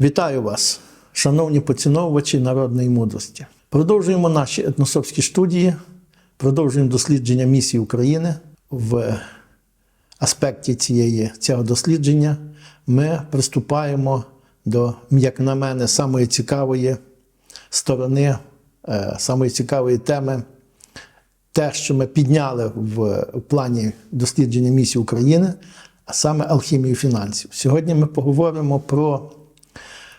Вітаю вас, шановні поціновувачі народної мудрості. Продовжуємо наші етносовські студії, продовжуємо дослідження місії України в аспекті цієї, цього дослідження. Ми приступаємо до, як на мене, самої цікавої сторони, е, самої цікавої теми. Те, що ми підняли в плані дослідження місії України, а саме алхімію фінансів. Сьогодні ми поговоримо про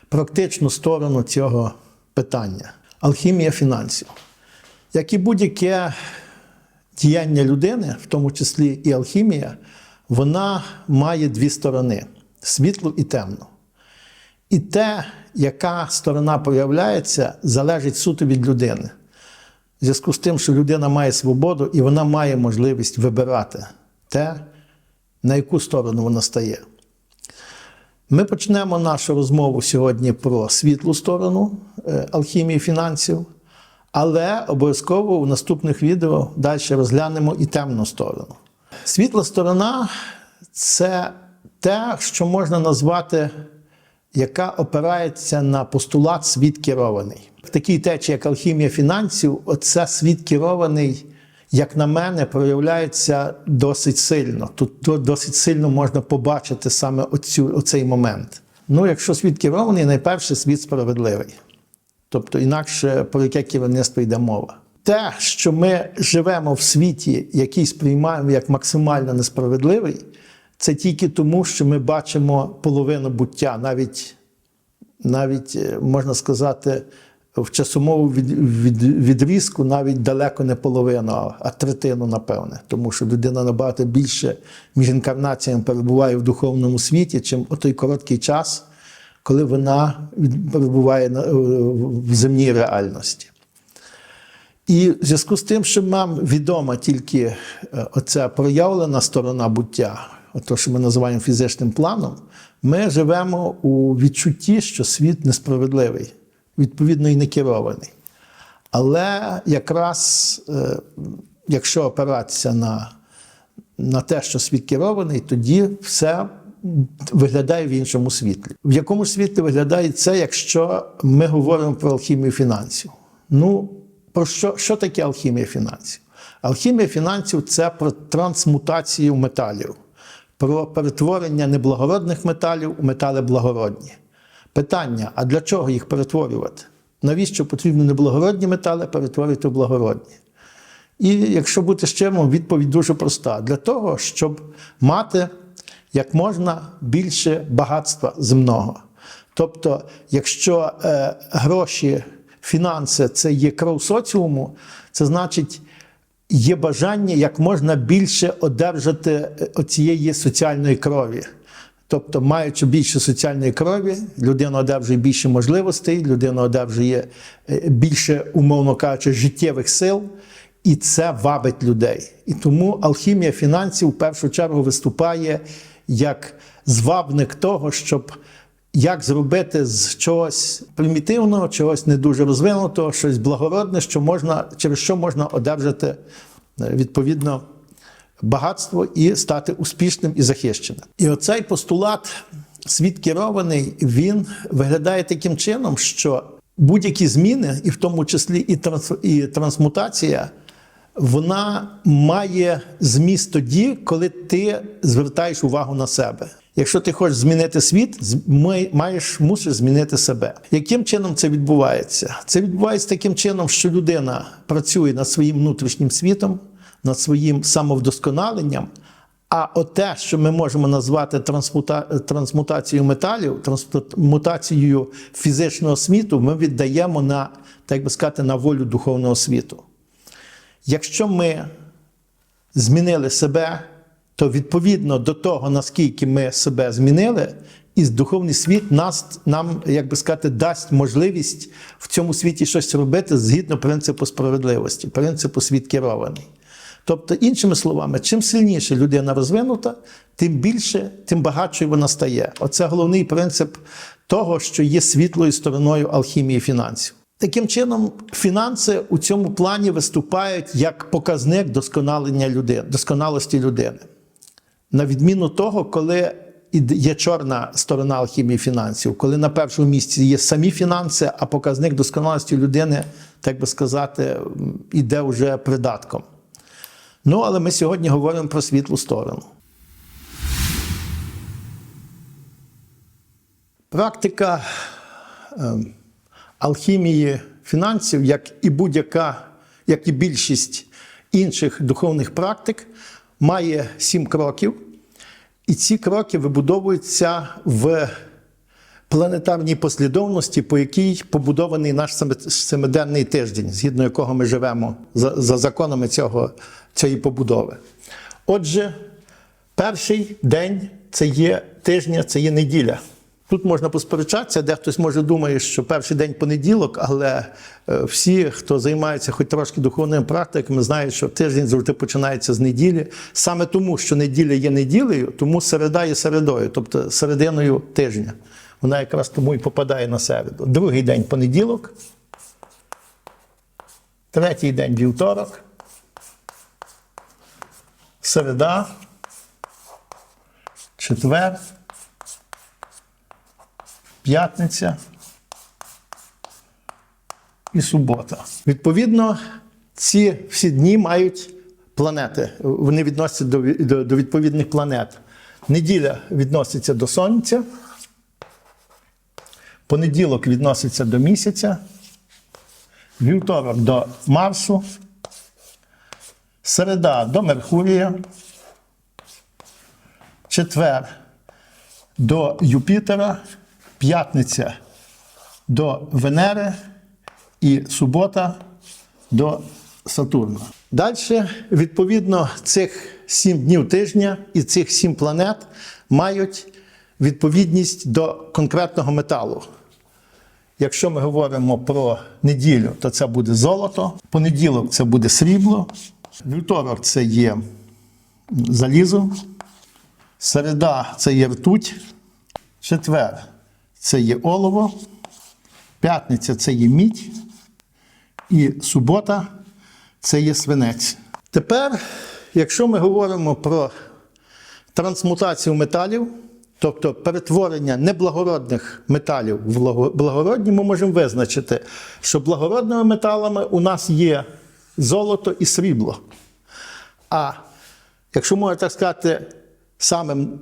практичну сторону цього питання алхімія фінансів. Як і будь-яке діяння людини, в тому числі і алхімія, вона має дві сторони світлу і темну. І те, яка сторона проявляється, залежить суто від людини. В зв'язку з тим, що людина має свободу і вона має можливість вибирати те, на яку сторону вона стає. Ми почнемо нашу розмову сьогодні про світлу сторону е, алхімії фінансів, але обов'язково у наступних відео далі розглянемо і темну сторону. Світла сторона це те, що можна назвати, яка опирається на постулат світ керований. В такій течі, як алхімія фінансів, оце світ керований, як на мене, проявляється досить сильно. Тут досить сильно можна побачити саме оцю, оцей момент. Ну, якщо світ керований, найперше світ справедливий. Тобто, інакше про яке керівництво йде мова. Те, що ми живемо в світі, який сприймаємо як максимально несправедливий, це тільки тому, що ми бачимо половину буття, навіть, навіть е, можна сказати, в часовому від, від, відрізку навіть далеко не половину, а- третину, напевне. Тому що людина набагато більше між інкарнаціями перебуває в духовному світі, чим у той короткий час, коли вона перебуває е, в земній реальності. І в зв'язку з тим, що нам відома тільки е, оця проявлена сторона буття, то, що ми називаємо фізичним планом, ми живемо у відчутті, що світ несправедливий, відповідно і не керований. Але якраз е, якщо опиратися на, на те, що світ керований, тоді все виглядає в іншому світлі. В якому світлі виглядає це, якщо ми говоримо про алхімію фінансів? Ну, про що, що таке алхімія фінансів? Алхімія фінансів це про трансмутацію металів, про перетворення неблагородних металів у метали благородні. Питання: а для чого їх перетворювати? Навіщо потрібно неблагородні метали перетворити в благородні? І якщо бути щирим, відповідь дуже проста: для того, щоб мати як можна більше багатства земного. Тобто, якщо е, гроші, фінанси це є кров соціуму, це значить. Є бажання як можна більше одержати е, оцієї соціальної крові. Тобто, маючи більше соціальної крові, людина одержує більше можливостей, людина одержує е, більше, умовно кажучи, життєвих сил, і це вабить людей. І тому алхімія фінансів в першу чергу виступає як звабник того, щоб як зробити з чогось примітивного, чогось не дуже розвинутого, щось благородне, що можна, через що можна одержати е, відповідно багатство і стати успішним і захищеним. І оцей постулат світ керований, він виглядає таким чином, що будь-які зміни, і в тому числі і, транс, і трансмутація, вона має зміст тоді, коли ти звертаєш увагу на себе. Якщо ти хочеш змінити світ, маєш мусиш змінити себе. Яким чином це відбувається? Це відбувається таким чином, що людина працює над своїм внутрішнім світом, над своїм самовдосконаленням. А оте, що ми можемо назвати трансмута... трансмутацією металів, трансмутацією фізичного світу, ми віддаємо на, так би сказати, на волю духовного світу. Якщо ми змінили себе, то відповідно до того, наскільки ми себе змінили, і духовний світ нас, нам, як би сказати, дасть можливість в цьому світі щось робити згідно принципу справедливості, принципу світ керований. Тобто, іншими словами, чим сильніше людина розвинута, тим більше, тим багатшою вона стає. Оце головний принцип того, що є світлою стороною алхімії фінансів. Таким чином, фінанси у цьому плані виступають як показник досконалення людини, досконалості людини. На відміну того, коли є чорна сторона алхімії фінансів, коли на першому місці є самі фінанси, а показник досконалості людини, так би сказати, м, іде вже придатком. Ну, але ми сьогодні говоримо про світлу сторону. Практика е, алхімії фінансів, як і будь-яка, як і більшість інших духовних практик, має сім кроків, і ці кроки вибудовуються в планетарній послідовності, по якій побудований наш семиденний тиждень, згідно якого ми живемо за, за законами цього, цієї побудови. Отже, перший день це є тижня, це є неділя. Тут можна посперечатися, де хтось може думає, що перший день понеділок, але е, всі, хто займається хоч трошки духовними практиками, знають, що тиждень завжди починається з неділі. Саме тому, що неділя є неділею, тому середа є середою, тобто серединою тижня. Вона якраз тому і попадає на середу. Другий день понеділок, третій день вівторок, середа, четвер, п'ятниця і субота. Відповідно, ці всі дні мають планети. Вони відносяться до, до, до відповідних планет. Неділя відноситься до Сонця, понеділок відноситься до місяця, вівторок до Марсу, середа до Меркурія, четвер до Юпітера, п'ятниця до Венери і субота до Сатурна. Далі, відповідно, цих сім днів тижня і цих сім планет мають відповідність до конкретного металу. Якщо ми говоримо про неділю, то це буде золото, понеділок це буде срібло, вівторок це є залізо, середа це є ртуть, четвер це є олово, п'ятниця це є мідь, і субота це є свинець. Тепер, якщо ми говоримо про трансмутацію металів, тобто перетворення неблагородних металів в благородні, ми можемо визначити, що благородними металами у нас є золото і срібло. А якщо можна так сказати, самим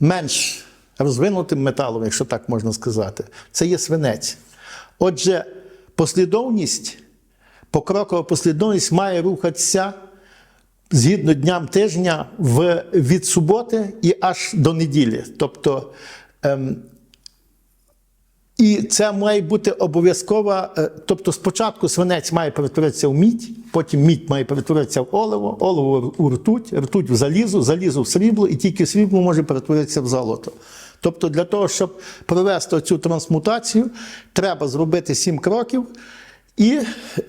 менш розвинутим металом, якщо так можна сказати, це є свинець. Отже, послідовність, покрокова послідовність має рухатися згідно дням тижня в, від суботи і аж до неділі. Тобто, ем, і це має бути обов'язкова. е, Тобто, спочатку свинець має перетворитися в мідь, потім мідь має перетворитися в оливо, оливо у ртуть, ртуть в залізо, залізо в срібло, і тільки срібло може перетворитися в золото. Тобто, для того, щоб провести цю трансмутацію, треба зробити сім кроків, і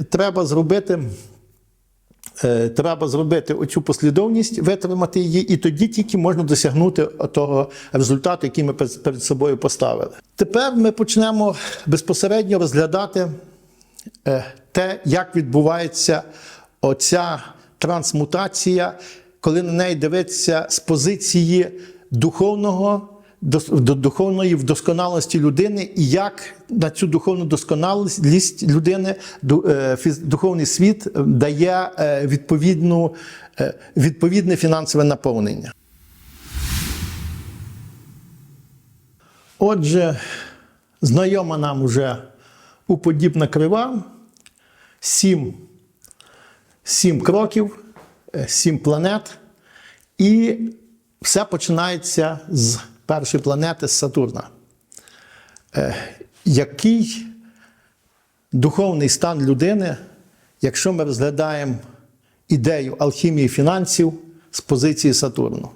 треба зробити Е, треба зробити оцю послідовність, витримати її, і тоді тільки можна досягнути того результату, який ми перед перед собою поставили. Тепер ми почнемо безпосередньо розглядати е, те, як відбувається оця трансмутація, коли на неї дивитися з позиції духовного. До духовної вдосконалості людини, і як на цю духовну досконалість людини е, духовний світ е, дає е, відповідну, відповідне фінансове наповнення. Отже, знайома нам уже уподібна крива, сім, сім кроків, е, сім планет, і все починається з першої планети з Сатурна. Е, Який духовний стан людини, якщо ми розглядаємо ідею алхімії фінансів з позиції Сатурну?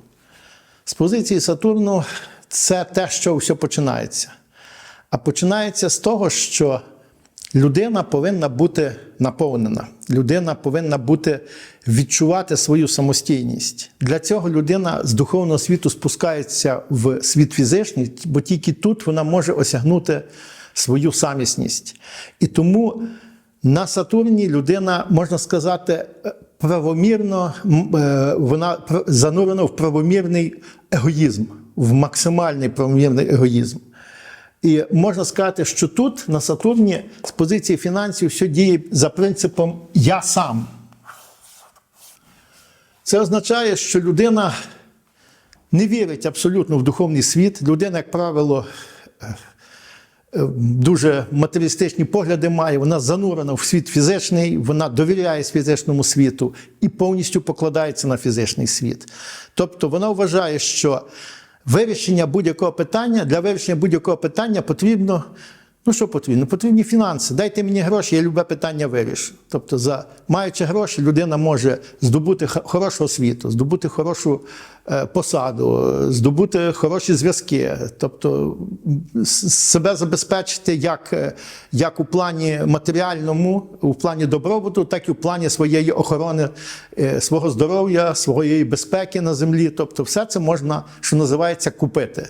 З позиції Сатурну це те, що все починається. А починається з того, що людина повинна бути наповнена. Людина повинна бути відчувати свою самостійність. Для цього людина з духовного світу спускається в світ фізичний, бо тільки тут вона може осягнути свою самісність. І тому на Сатурні людина, можна сказати, правомірно, е, вона занурена в правомірний егоїзм. в максимальний правомірний егоїзм. І можна сказати, що тут, на Сатурні, з позиції фінансів, все діє за принципом я сам. Це означає, що людина не вірить абсолютно в духовний світ. Людина, як правило, е, дуже матеріалістичні погляди має, вона занурена в світ фізичний, вона довіряє фізичному світу і повністю покладається на фізичний світ. Тобто вона вважає, що вирішення будь-якого питання, для вирішення будь-якого питання потрібно. Ну, що потрібно? Потрібні фінанси. Дайте мені гроші, я любе питання вирішу. Тобто, за, маючи гроші, людина може здобути хорошу освіту, здобути хорошу е, посаду, здобути хороші зв'язки, тобто себе забезпечити як, е, як у плані матеріальному, у плані добробуту, так і у плані своєї охорони е, свого здоров'я, своєї безпеки на землі. Тобто, все це можна, що називається, купити.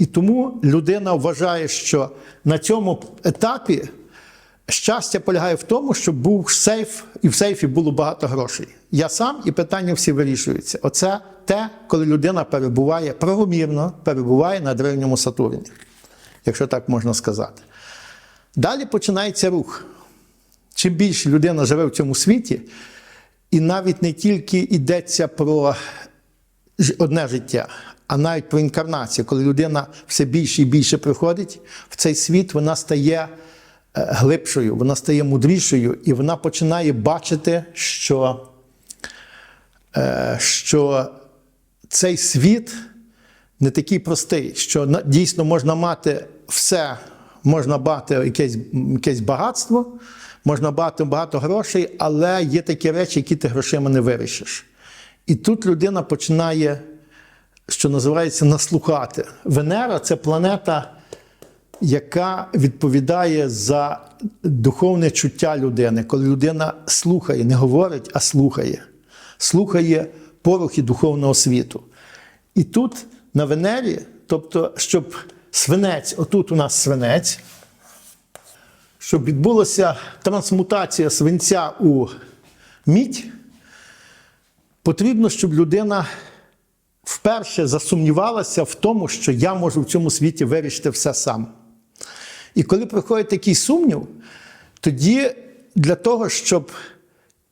І тому людина вважає, що на цьому етапі щастя полягає в тому, щоб був сейф, і в сейфі було багато грошей. Я сам і питання всі вирішуються. Оце те, коли людина перебуває правомірно, перебуває на древньому Сатурні, якщо так можна сказати. Далі починається рух. Чим більше людина живе в цьому світі, і навіть не тільки йдеться про одне життя, а навіть про інкарнацію, коли людина все більше і більше приходить в цей світ, вона стає е, глибшою, вона стає мудрішою, і вона починає бачити, що, е, що цей світ не такий простий, що дійсно можна мати все, можна мати якесь, якесь багатство, можна мати багато грошей, але є такі речі, які ти грошима не вирішиш. І тут людина починає, що називається, наслухати. Венера це планета, яка відповідає за духовне чуття людини, коли людина слухає, не говорить, а слухає. Слухає порухи духовного світу. І тут на Венері, тобто, щоб свинець, отут у нас свинець, щоб відбулася трансмутація свинця у мідь, потрібно, щоб людина вперше засумнівалася в тому, що я можу в цьому світі вирішити все сам. І коли приходить такий сумнів, тоді для того, щоб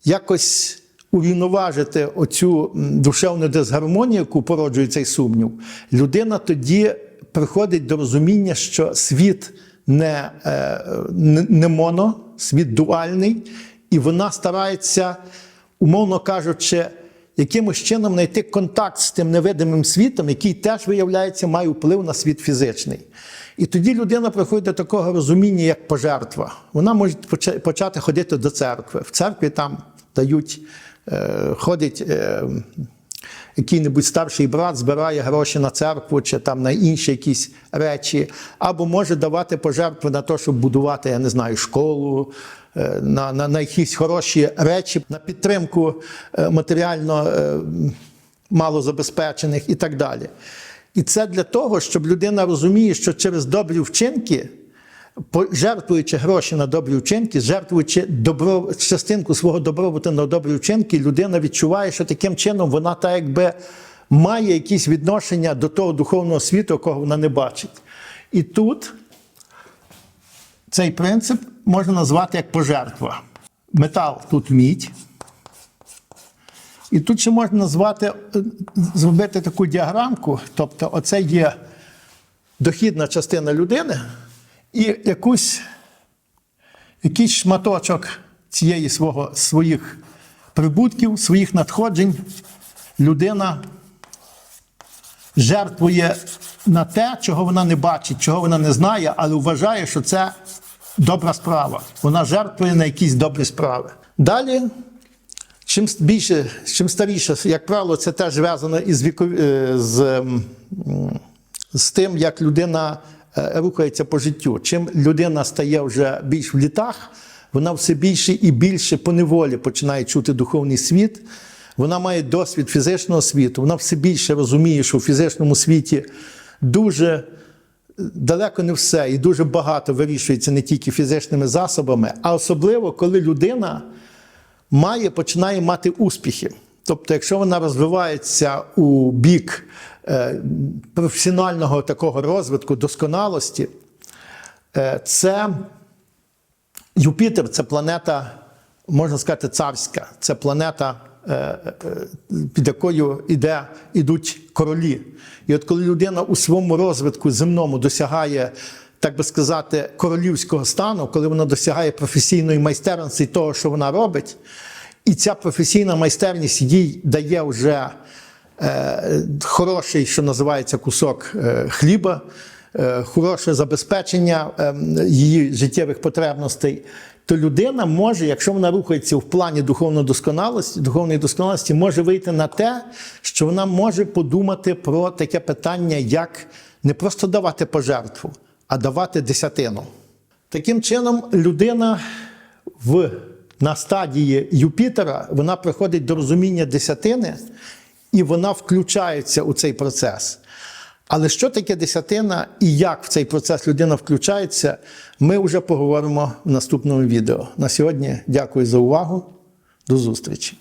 якось урівноважити оцю душевну дисгармонію, яку породжує цей сумнів, людина тоді приходить до розуміння, що світ е, не, не моно, світ дуальний, і вона старається, умовно кажучи, якимось чином знайти контакт з тим невидимим світом, який теж, виявляється, має вплив на світ фізичний. І тоді людина приходить до такого розуміння, як пожертва. Вона може почати ходити до церкви. В церкві там дають, е, ходить е, який-небудь старший брат, збирає гроші на церкву чи там на інші якісь речі, або може давати пожертви на те, щоб будувати, я не знаю, школу, на, на, на якісь хороші речі, на підтримку е, матеріально е, малозабезпечених і так далі. І це для того, щоб людина розуміє, що через добрі вчинки, жертвуючи гроші на добрі вчинки, жертвуючи добро, частинку свого добробуту на добрі вчинки, людина відчуває, що таким чином вона так якби має якісь відношення до того духовного світу, якого вона не бачить. І тут цей принцип можна назвати як пожертва. Метал тут мідь. І тут ще можна назвати, е, зробити таку діаграмку, тобто оце є дохідна частина людини, і якусь, якийсь шматочок цієї свого, своїх прибутків, своїх надходжень людина жертвує на те, чого вона не бачить, чого вона не знає, але вважає, що це добра справа. Вона жертвує на якісь добрі справи. Далі Чим більше, чим старіше, як правило, це теж зв'язано із віков... е, з, з тим, як людина е, рухається по життю. Чим людина стає вже більш в літах, вона все більше і більше по неволі починає чути духовний світ. Вона має досвід фізичного світу, вона все більше розуміє, що в фізичному світі дуже далеко не все і дуже багато вирішується не тільки фізичними засобами, а особливо, коли людина має, починає мати успіхи. Тобто, якщо вона розвивається у бік е, професіонального такого розвитку, досконалості, е, це Юпітер це планета, можна сказати, царська. Це планета, під якою іде, ідуть королі. І от коли людина у своєму розвитку земному досягає, так би сказати, королівського стану, коли вона досягає професійної майстерності того, що вона робить, і ця професійна майстерність їй дає вже е, хороший, що називається, кусок е, хліба, е, хороше забезпечення е, її життєвих потребностей, то людина може, якщо вона рухається в плані духовної досконалості, духовної досконалості, може вийти на те, що вона може подумати про таке питання, як не просто давати пожертву, а давати десятину. Таким чином, людина в, на стадії Юпітера вона приходить до розуміння десятини, і вона включається у цей процес. Але що таке десятина і як в цей процес людина включається, ми вже поговоримо в наступному відео. На сьогодні дякую за увагу. До зустрічі.